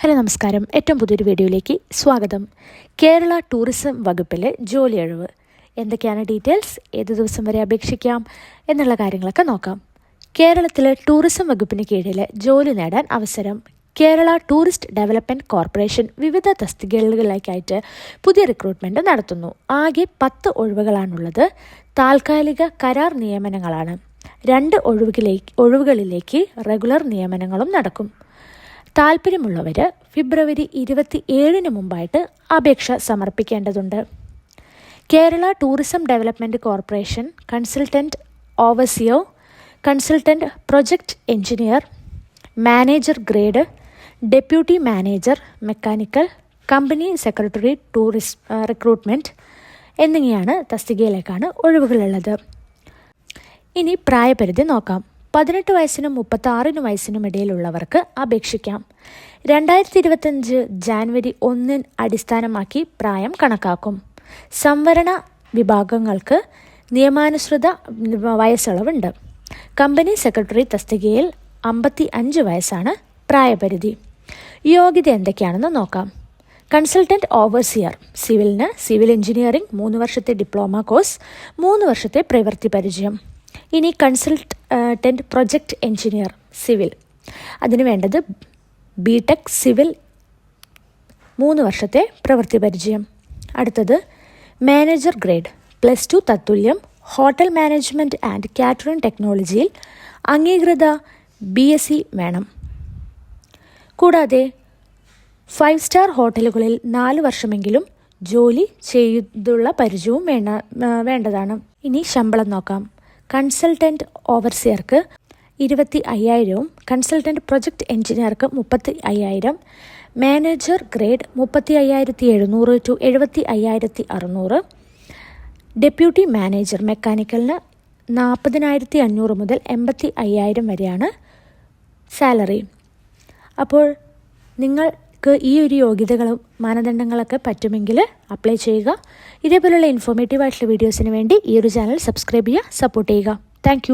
Hello നമസ്കാരം. ഏറ്റവും പുതിയൊരു വീഡിയോയിലേക്ക് സ്വാഗതം. കേരള ടൂറിസം വകുപ്പിലെ ജോലി ഒഴിവ് എന്തൊക്കെയാണ് ഡീറ്റെയിൽസ്? ഏത് ദിവസം വരെ അപേക്ഷിക്കാം? എന്നുള്ള കാര്യങ്ങളൊക്കെ നോക്കാം. കേരളത്തിലെ ടൂറിസം വകുപ്പിന് കീഴിൽ ജോലി നേടാൻ അവസരം. കേരള ടൂറിസ്റ്റ് ഡെവലപ്മെന്റ് കോർപ്പറേഷൻ വിവിധ തസ്തികകളിലേക്കായിട്ട് പുതിയ റിക്രൂട്ട്മെന്റ് നടത്തുന്നു. ആകെ പത്ത് ഒഴിവുകളാണുള്ളത്. താൽക്കാലിക കരാർ നിയമനങ്ങളാണ്. രണ്ട് ഒഴിവുകളിലേക്ക് ഒഴിവുകളിലേക്ക് റെഗുലർ നിയമനങ്ങളും നടക്കും. താല്പര്യമുള്ളവർ ഫെബ്രുവരി ഇരുപത്തി ഏഴിന് മുമ്പായിട്ട് അപേക്ഷ സമർപ്പിക്കേണ്ടതുണ്ട്. Kerala tourism development corporation consultant overseer consultant project engineer manager grade deputy manager mechanical company secretary tourist recruitment എന്നിങ്ങനെയാണ് തസ്തികയിലേക്കാണ് ഒഴിവുകളുള്ളത്. ഇനി പ്രായപരിധി നോക്കാം. പതിനെട്ട് വയസ്സിനും മുപ്പത്തി ആറിന് വയസ്സിനും ഇടയിലുള്ളവർക്ക് അപേക്ഷിക്കാം. രണ്ടായിരത്തി ഇരുപത്തഞ്ച് ജാനുവരി ഒന്നിന് അടിസ്ഥാനമാക്കി പ്രായം കണക്കാക്കും. സംവരണ വിഭാഗങ്ങൾക്ക് നിയമാനുസൃത വയസ്സളവുണ്ട്. കമ്പനി സെക്രട്ടറി തസ്തികയിൽ അമ്പത്തി അഞ്ച് വയസ്സാണ് പ്രായപരിധി. യോഗ്യത എന്തൊക്കെയാണെന്ന് നോക്കാം. കൺസൾട്ടന്റ് ഓവർസിയർ സിവിലിന് സിവിൽ എഞ്ചിനീയറിംഗ് മൂന്ന് വർഷത്തെ ഡിപ്ലോമ കോഴ്സ് മൂന്ന് വർഷത്തെ പ്രവൃത്തി പരിചയം. ഇനി കൺസൾട്ടന്റ് പ്രൊജക്ട് എഞ്ചിനീയർ സിവിൽ. അതിന് വേണ്ടത് ബി ടെക് സിവിൽ മൂന്ന് വർഷത്തെ പ്രവൃത്തി പരിചയം. അടുത്തത് മാനേജർ ഗ്രേഡ് പ്ലസ് ടു തത്തുല്യം ഹോട്ടൽ മാനേജ്മെന്റ് ആൻഡ് കാറ്ററിംഗ് ടെക്നോളജിയിൽ അംഗീകൃത ബി എസ് സി വേണം. കൂടാതെ ഫൈവ് സ്റ്റാർ ഹോട്ടലുകളിൽ നാല് വർഷമെങ്കിലും ജോലി ചെയ്തുള്ള പരിചയവും വേണ്ട വേണ്ടതാണ്. ഇനി ശമ്പളം നോക്കാം. കൺസൾട്ടന്റ് ഓവർസിയർക്ക് ഇരുപത്തി അയ്യായിരവും കൺസൾട്ടന്റ് പ്രൊജക്ട് എഞ്ചിനീയർക്ക് മുപ്പത്തി അയ്യായിരം മാനേജർ ഗ്രേഡ് മുപ്പത്തി അയ്യായിരത്തി എഴുന്നൂറ് ടു എഴുപത്തി അയ്യായിരത്തി അറുന്നൂറ് ഡെപ്യൂട്ടി മാനേജർ മെക്കാനിക്കലിന് നാൽപ്പതിനായിരത്തി അഞ്ഞൂറ് മുതൽ എൺപത്തി അയ്യായിരം വരെയാണ് സാലറി. അപ്പോൾ നിങ്ങൾക്ക് ഈ ഒരു യോഗ്യതകളും മാനദണ്ഡങ്ങളൊക്കെ പറ്റുമെങ്കിൽ അപ്ലൈ ചെയ്യുക. ഇതേപോലെയുള്ള ഇൻഫോർമേറ്റീവ് ആയിട്ടുള്ള വീഡിയോസിന് വേണ്ടി ഈ ഒരു ചാനൽ സബ്സ്ക്രൈബ് ചെയ്യുക സപ്പോർട്ട് ചെയ്യുക. താങ്ക്